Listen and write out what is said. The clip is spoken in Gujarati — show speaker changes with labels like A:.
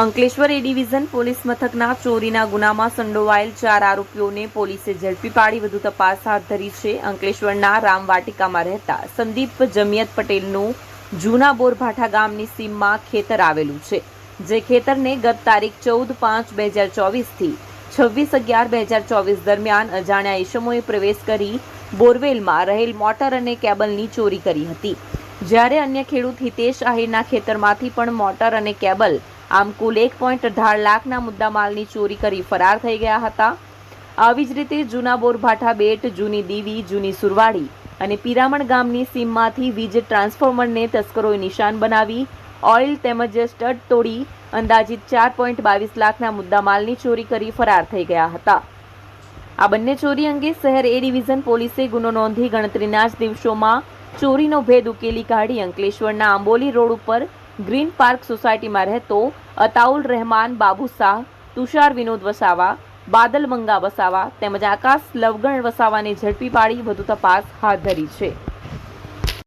A: અંકલેશ્વર એ ડિવિઝન પોલીસ મથકના ચોરીના ગુનામાં સંડોવાયેલ ચાર આરોપીઓને પોલીસે ઝડપી પાડી વધુ તપાસ હાથ ધરી છે. અંકલેશ્વરના રામવાટિકામાં રહેતા સંદીપ જમિયત પટેલનું જૂના બોરભાઠા ગામની સીમમાં ખેતર આવેલું છે, જે ખેતરને ગત તારીખ ચૌદ પાંચ બે હજાર ચોવીસથી છવ્વીસ અગિયાર બે હજાર ચોવીસ દરમિયાન અજાણ્યા ઈસમોએ પ્રવેશ કરી બોરવેલમાં રહેલ મોટર અને કેબલની ચોરી કરી હતી. જ્યારે અન્ય ખેડૂત હિતેશ આહિરના ખેતરમાંથી પણ મોટર અને કેબલ આમ કુલ એક પોઈન્ટ અઢાર લાખના મુદ્દામાલની ચોરી કરી ફરાર થઈ ગયા હતા. આવી જ રીતે જૂના બોરભાઠા બેટ, જૂની દીવી, જૂની સુરવાડી અને પિરામણ ગામની સીમમાંથી વીજ ટ્રાન્સફોર્મરને તસ્કરોએ નિશાન બનાવી, ઓઇલ તેમજ સ્ટડ તોડી, અંદાજિત ચાર પોઈન્ટ બાવીસ લાખના મુદ્દામાલની ચોરી કરી ફરાર થઈ ગયા હતા. આ બંને ચોરી અંગે શહેર એ ડિવિઝન પોલીસે ગુનો નોંધી ગણતરીના જ દિવસોમાં ચોરીનો ભેદ ઉકેલી કાઢી અંકલેશ્વરના આંબોલી રોડ ઉપર ગ્રીન પાર્ક સોસાયટીમાં રહેતો અતાઉલ રહેમાન બાબુ શાહ, તુષાર વિનોદ વસાવા, બાદલ મંગા વસાવા તેમજ આકાશ લવગણ વસાવાને ઝડપી પાડી વધુ તપાસ હાથ ધરી છે.